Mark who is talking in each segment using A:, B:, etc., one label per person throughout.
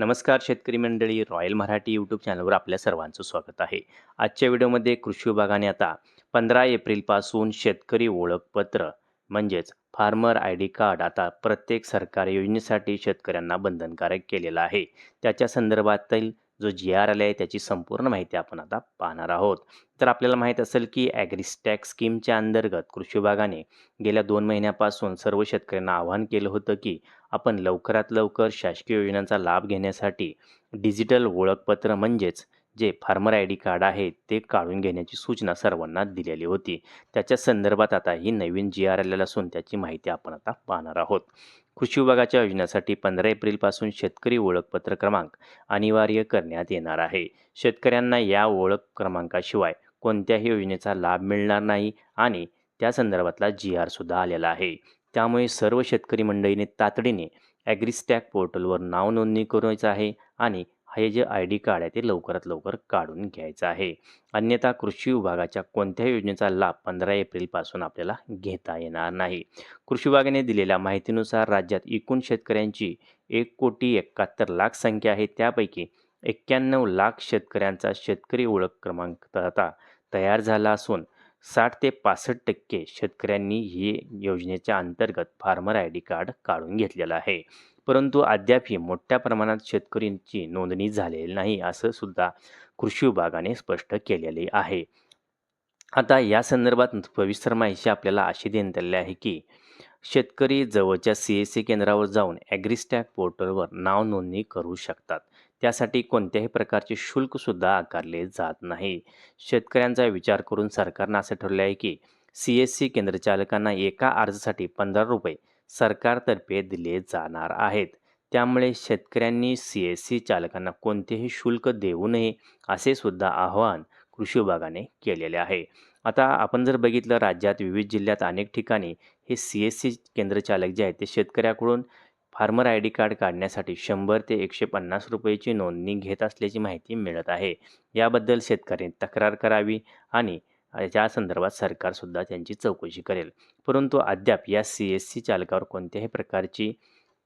A: नमस्कार शेतकरी मंडळी रॉयल मराठी यूट्यूब चॅनलवर आपल्या सर्वांचं स्वागत आहे. आजच्या व्हिडिओमध्ये कृषी विभागाने आता पंधरा एप्रिलपासून शेतकरी ओळखपत्र म्हणजेच फार्मर आय डी कार्ड आता प्रत्येक सरकारी योजनेसाठी शेतकऱ्यांना बंधनकारक केलेलं आहे. त्याच्या संदर्भातील जो जी आर आला आहे त्याची संपूर्ण माहिती आपण आता पाहणार आहोत. तर आपल्याला माहीत असेल की ॲग्रिस्टॅक स्कीमच्या अंतर्गत कृषी विभागाने गेल्या दोन महिन्यापासून सर्व शेतकऱ्यांना आवाहन केलं होतं की आपण लवकरात लवकर शासकीय योजनांचा लाभ घेण्यासाठी डिजिटल ओळखपत्र म्हणजेच जे फार्मर आय डी कार्ड आहे ते काढून घेण्याची सूचना सर्वांना दिलेली होती. त्याच्या संदर्भात आता ही नवीन जी आर आलेला असून त्याची माहिती आपण आता पाहणार आहोत. कृषी विभागाच्या योजनेसाठी पंधरा एप्रिलपासून शेतकरी ओळखपत्र क्रमांक अनिवार्य करण्यात येणार आहे. शेतकऱ्यांना या ओळख क्रमांकाशिवाय कोणत्याही योजनेचा लाभ मिळणार नाही आणि त्या संदर्भातला जी आरसुद्धा आलेला आहे. त्यामुळे सर्व शेतकरी मंडळीने तातडीने ॲग्रिस्टॅक पोर्टलवर नाव नोंदणी करायचं आहे आणि हे जे आय डी कार्ड आहे ते लवकरात लवकर काढून घ्यायचं आहे. अन्यथा कृषी विभागाच्या कोणत्याही योजनेचा लाभ पंधरा एप्रिलपासून आपल्याला घेता येणार नाही. कृषी विभागाने दिलेल्या माहितीनुसार राज्यात एकूण शेतकऱ्यांची एक कोटी एकाहत्तर लाख संख्या आहे. त्यापैकी एक्क्याण्णव लाख शेतकऱ्यांचा शेतकरी ओळख क्रमांक आता तयार झाला असून साठ ते पासष्ट टक्के शेतकऱ्यांनी ही योजनेच्या अंतर्गत फार्मर आय डी कार्ड काढून घेतलेलं आहे. परंतु अद्यापही मोठ्या प्रमाणात शेतकऱ्यांची नोंदणी झालेली नाही असं सुद्धा कृषी विभागाने स्पष्ट केलेले आहे. आता या संदर्भात सविस्तर माहिती आपल्याला अशी देण्यात आलेली आहे की शेतकरी जवळच्या सी एस सी केंद्रावर जाऊन ॲग्रिस्टॅक पोर्टलवर नाव नोंदणी करू शकतात. त्यासाठी कोणत्याही प्रकारचे शुल्कसुद्धा आकारले जात नाही. शेतकऱ्यांचा विचार करून सरकारनं असं ठरलं आहे की सी एस सी केंद्रचालकांना एका अर्जासाठी पंधरा रुपये सरकारतर्फे दिले जाणार आहेत. त्यामुळे शेतकऱ्यांनी सी एस सी चालकांना कोणतेही शुल्क देऊ नये असे सुद्धा आवाहन कृषी विभागाने केलेले आहे. आता आपण जर बघितलं राज्यात विविध जिल्ह्यात अनेक ठिकाणी हे सी एस सी केंद्रचालक जे आहेत ते शेतकऱ्याकडून फार्मर आय डी कार्ड काढण्यासाठी शंभर ते एकशे पन्नास रुपयेची नोंदणी घेत असल्याची माहिती मिळत आहे. याबद्दल शेतकऱ्यांनी तक्रार करावी आणि या संदर्भात सरकारसुद्धा त्यांची चौकशी करेल. परंतु अद्याप या सी एस सी चालकावर कोणत्याही प्रकारची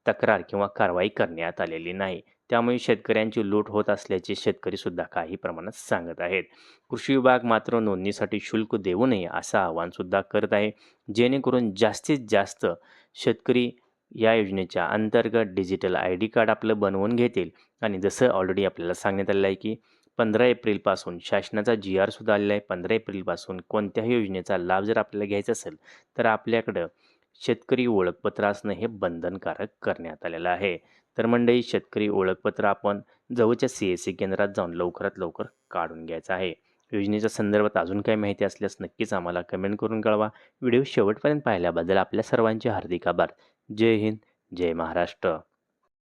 A: तक्रार किंवा कारवाई करण्यात आलेली नाही. त्यामुळे शेतकऱ्यांची लूट होत असल्याचे शेतकरीसुद्धा काही प्रमाणात सांगत आहेत. कृषी विभाग मात्र नोंदणीसाठी शुल्क देऊ नये असं आवाहनसुद्धा करत आहे. जेणेकरून जास्तीत जास्त शेतकरी या योजनेच्या अंतर्गत डिजिटल आय डी कार्ड आपलं बनवून घेतील. आणि जसं ऑलरेडी आपल्याला सांगण्यात आलेलं आहे की पंधरा एप्रिलपासून शासनाचा जी आरसुद्धा आलेला आहे. पंधरा एप्रिलपासून कोणत्याही योजनेचा लाभ जर आपल्याला घ्यायचा असेल तर आपल्याकडं शेतकरी ओळखपत्र असणं हे बंधनकारक करण्यात आलेलं आहे. तर मंडळी शेतकरी ओळखपत्र आपण जवळच्या सी एस सी केंद्रात जाऊन लवकरात लवकर काढून घ्यायचं आहे. योजनेच्या संदर्भात अजून काही माहिती असल्यास नक्कीच आम्हाला कमेंट करून कळवा. व्हिडिओ शेवटपर्यंत पाहिल्याबद्दल आपल्या सर्वांचे हार्दिक आभार. जय हिंद जय महाराष्ट्र.